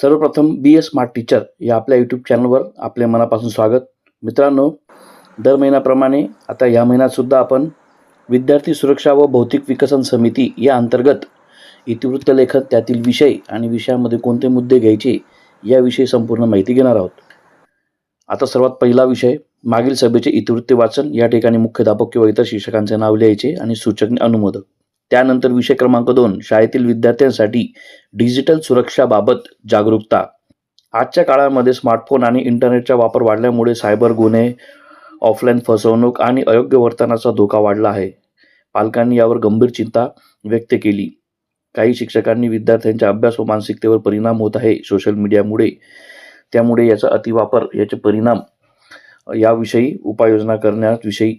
सर्वप्रथम बी ए smart teacher या आपल्या यूट्यूब चॅनलवर आपले मनापासून स्वागत. मित्रांनो दर महिन्याप्रमाणे आता या महिन्यातसुद्धा आपण विद्यार्थी सुरक्षा व भौतिक विकसन समिती या अंतर्गत इतिवृत्त लेखन त्यातील विषय आणि विषयामध्ये कोणते मुद्दे घ्यायचे याविषयी संपूर्ण माहिती घेणार आहोत. आता सर्वात पहिला विषय मागील सभेचे इतिवृत्त वाचन या ठिकाणी मुख्याध्यापक किंवा इतर शिक्षकांचे नाव लिहायचे आणि सूचक अनुमोदक. त्यानंतर विषय क्रमांक दोन शाळेतील विद्यार्थ्यांसाठी डिजिटल सुरक्षाबाबत जागरूकता. आजच्या काळामध्ये स्मार्टफोन आणि इंटरनेटचा वापर वाढल्यामुळे सायबर गुन्हे ऑफलाईन फसवणूक आणि अयोग्य वर्तनाचा धोका वाढला आहे. पालकांनी यावर गंभीर चिंता व्यक्त केली. काही शिक्षकांनी विद्यार्थ्यांच्या अभ्यास व मानसिकतेवर परिणाम होत आहे सोशल मीडियामुळे. त्यामुळे याचा अतिवापर याचे परिणाम याविषयी उपाययोजना करण्याविषयी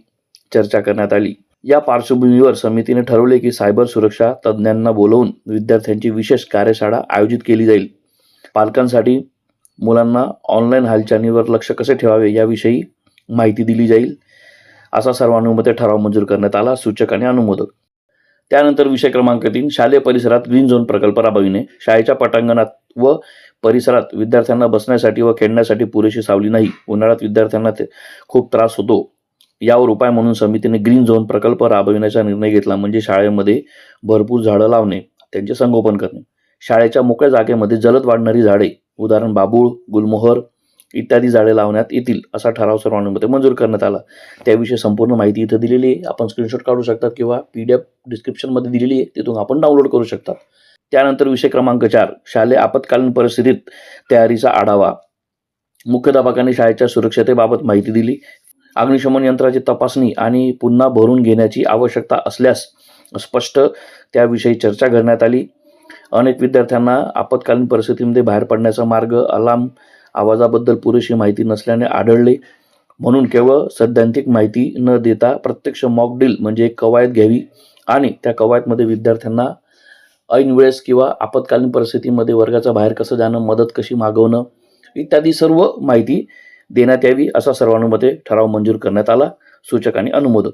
चर्चा करण्यात आली. या पार्श्वभूमीवर समितीने ठरवले की सायबर सुरक्षा तज्ज्ञांना बोलवून विद्यार्थ्यांची विशेष कार्यशाळा आयोजित केली जाईल. पालकांसाठी मुलांना ऑनलाईन हालचालीवर लक्ष कसे ठेवावे याविषयी माहिती दिली जाईल असा सर्वानुमते ठराव मंजूर करण्यात आला सूचक आणि अनुमोदक. त्यानंतर विषय क्रमांक तीन शालेय परिसरात ग्रीन झोन प्रकल्प राबविणे. शाळेच्या पटांगणात व परिसरात विद्यार्थ्यांना बसण्यासाठी व खेळण्यासाठी पुरेशी सावली नाही. उन्हाळ्यात विद्यार्थ्यांना ते खूप त्रास होतो. यावर उपाय म्हणून समितीने ग्रीन झोन प्रकल्प राबविण्याचा निर्णय घेतला म्हणजे शाळेमध्ये भरपूर झाडं लावणे त्यांचे संगोपन करणे. शाळेच्या मोकळ्या जागेमध्ये जलद वाढणारी झाडे उदाहरण बाबूळ गुलमोहर इत्यादी झाडे लावण्यात येतील असा ठराव सर्वांमध्ये मंजूर करण्यात आला. त्याविषयी संपूर्ण माहिती इथं दिलेली आहे. आपण स्क्रीनशॉट काढू शकतात किंवा पी डी एफ डिस्क्रिप्शनमध्ये दिलेली आहे. तिथून आपण डाउनलोड करू शकतात त्यानंतर विषय क्रमांक चार शालेय आपत्कालीन परिस्थितीत तयारीचा आढावा. मुख्याध्यापकांनी शाळेच्या सुरक्षतेबाबत माहिती दिली. अग्निशमन यंत्राची तपासणी आणि पुन्हा भरून घेण्याची आवश्यकता असल्यास स्पष्ट त्याविषयी चर्चा करण्यात आली. अनेक विद्यार्थ्यांना आपत्कालीन परिस्थितीमध्ये बाहेर पडण्याचा मार्ग अलार्म आवाजाबद्दल पुरेशी माहिती नसल्याने आढळले. म्हणून केवळ सैद्धांतिक माहिती न देता प्रत्यक्ष मॉक म्हणजे एक कवायत घ्यावी आणि त्या कवायतमध्ये विद्यार्थ्यांना ऐन वेळेस किंवा आपत्कालीन परिस्थितीमध्ये वर्गाच्या बाहेर कसं जाणं मदत कशी मागवणं इत्यादी सर्व माहिती देण्यात यावी असा सर्वानुमते ठराव मंजूर करण्यात आला. सूचक आणि अनुमोदक.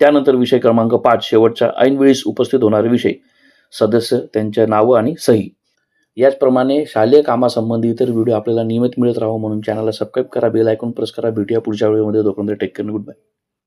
त्यानंतर विषय क्रमांक पाच शेवटच्या ऐनवेळीस उपस्थित होणारे विषय. सदस्य त्यांच्या नावं आणि सही. याचप्रमाणे शालेय कामासंबंधी इतर व्हिडिओ आपल्याला नियमित मिळत राहावं म्हणून चॅनलला सबस्क्राईब करा बेल ऐकून प्रेस करा. भेटूया पुढच्या वेळेमध्ये तोपर्यंत टेक केअर गुड बाय.